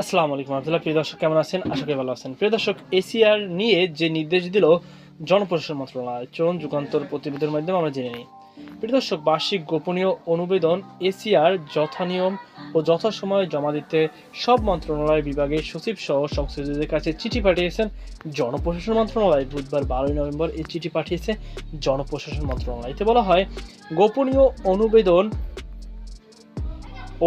আসসালামু আলাইকুম আবদুল্লাহ প্রিয় দর্শক, কেমন আছেন? আশা করি ভালো আছেন। প্রিয় দর্শক এসিআর নিয়ে যে নির্দেশ দিল জনপ্রশাসন মন্ত্রণালয় চরণ যুগান্তর প্রতিবেদনের মাধ্যমে আমরা জেনে নিই। প্রিয় দর্শক, বার্ষিক গোপনীয় অনুবেদন এসিআর যথানিয়ম ও যথাসময়ে জমা দিতে সব মন্ত্রণালয় বিভাগের সচিব সহ সংশ্লিষ্টদের কাছে চিঠি পাঠিয়েছেন জনপ্রশাসন মন্ত্রণালয়। বুধবার বারোই নভেম্বর এই চিঠি পাঠিয়েছে জনপ্রশাসন মন্ত্রণালয়। এতে বলা হয়, গোপনীয় অনুবেদন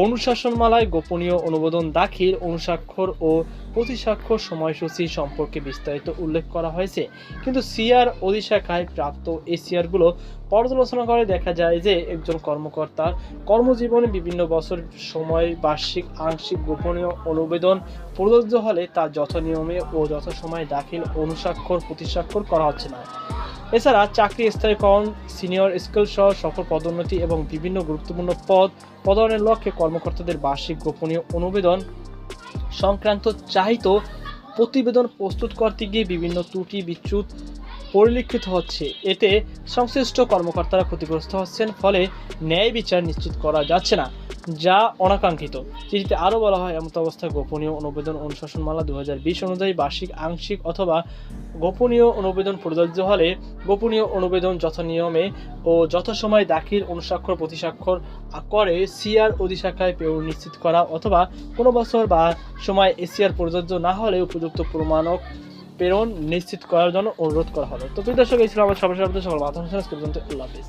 অনুশাসনমালায় গোপনীয় অনুমোদন দাখিল, অনুস্বাক্ষর ও প্রতিস্বাক্ষর সময়সূচি সম্পর্কে বিস্তারিত উল্লেখ করা হয়েছে। কিন্তু সিআর অধিশাখায় প্রাপ্ত এই সিআরগুলো পর্যালোচনা করে দেখা যায় যে, একজন কর্মকর্তার কর্মজীবনে বিভিন্ন বছর সময়, বার্ষিক, আংশিক গোপনীয় অনুবেদন প্রযোজ্য হলে তা যথানিয়মে ও যথাসময়ে দাখিল, অনুস্বাক্ষর, প্রতিস্বাক্ষর করা হচ্ছে না। এছাড়া চাকরি স্থায়ীকরণ সিনিয়র স্কিল সহ সফল পদোন্নতি এবং বিভিন্ন গুরুত্বপূর্ণ পদ প্রদানের লক্ষ্যে কর্মকর্তাদের বার্ষিক গোপনীয় অনুবেদন সংক্রান্ত চাহিত প্রতিবেদন প্রস্তুত করতে গিয়ে বিভিন্ন ত্রুটি, বিচ্যুত পরিলক্ষিত হচ্ছে। এতে সংশ্লিষ্ট কর্মকর্তারা ক্ষতিগ্রস্ত হচ্ছেন, ফলে ন্যায় বিচার নিশ্চিত করা যাচ্ছে না, যা অনাকাঙ্ক্ষিত। চিঠিতে আরও বলা হয়, এমত অবস্থায় গোপনীয় অনুবেদন অনুশাসনমালা দু হাজার বিশ অনুযায়ী বার্ষিক, আংশিক অথবা গোপনীয় অনুবেদন প্রযোজ্য হলে গোপনীয় অনুবেদন যথানিয়মে ও যথাসময়ে দাখিল, অনুস্বাক্ষর, প্রতিস্বাক্ষর করে সিআর অধিশাখায় পেউ নিশ্চিত করা অথবা কোনো বছর বা সময় এসিআর প্রযোজ্য না হলে উপযুক্ত প্রমাণক প্রেরণ নিশ্চিত করার জন্য অনুরোধ করা হলো। তো প্রিয় দর্শক, এই ছিল আমার সবার সকল পর্যন্ত আল্লাহ হাফিজ।